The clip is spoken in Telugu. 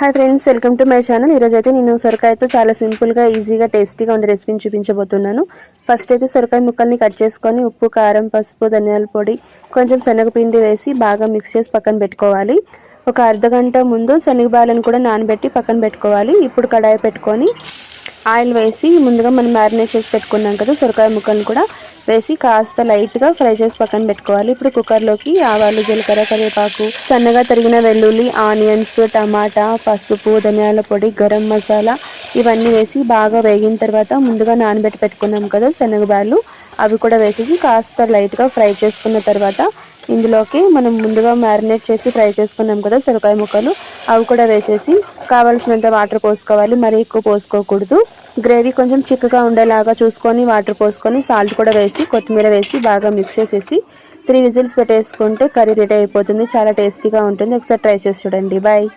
Hi friends welcome to my channel ఈరోజు అయితే నేను సొరకాయతో చాలా సింపుల్గా ఈజీగా టేస్టీగా ఉండే రెసిపీని చూపించబోతున్నాను. ఫస్ట్ అయితే సొరకాయ ముక్కల్ని కట్ చేసుకొని ఉప్పు కారం పసుపు ధనియాల పొడి కొంచెం శనగపిండి వేసి బాగా మిక్స్ చేసి పక్కన పెట్టుకోవాలి. ఒక అర్ధ గంట ముందు శనగబాలను కూడా నానబెట్టి పక్కన పెట్టుకోవాలి. ఇప్పుడు కడాయి పెట్టుకొని ఆయిల్ వేసి ముందుగా మనం మ్యారినేట్ చేసి పెట్టుకున్నాం కదా సొరకాయ ముక్కల్ని కూడా. వేసి కాస్త లైట్గా ఫ్రై చేసి పక్కన పెట్టుకోవాలి. ఇప్పుడు కుక్కర్లోకి ఆవాలు జీలకర్ర కరివేపాకు సన్నగా తరిగిన వెల్లుల్లి ఆనియన్స్ టమాటా పసుపు ధనియాల పొడి గరం మసాలా ఇవన్నీ వేసి బాగా వేగిన తర్వాత ముందుగా నానబెట్టి పెట్టుకున్నాం కదా శనగబాలు అవి కూడా వేసేసి కాస్త లైట్గా ఫ్రై చేసుకున్న తర్వాత ఇందులోకి మనం ముందుగా మ్యారినేట్ చేసి ఫ్రై చేసుకున్నాం కదా సొరకాయ ముక్కలు అవి కూడా వేసేసి కావాల్సినంత వాటర్ పోసుకోవాలి. మరీ ఎక్కువ పోసుకోకూడదు. గ్రేవీ కొంచెం చిక్కగా ఉండేలాగా చూసుకొని వాటర్ పోసుకొని సాల్ట్ కూడా వేసి కొత్తిమీర వేసి బాగా మిక్స్ చేసేసి త్రీ విజిల్స్ పెట్టేసుకుంటే కర్రీ రెడీ అయిపోతుంది. చాలా టేస్టీగా ఉంటుంది. ఒకసారి ట్రై చేసి చూడండి. బాయ్.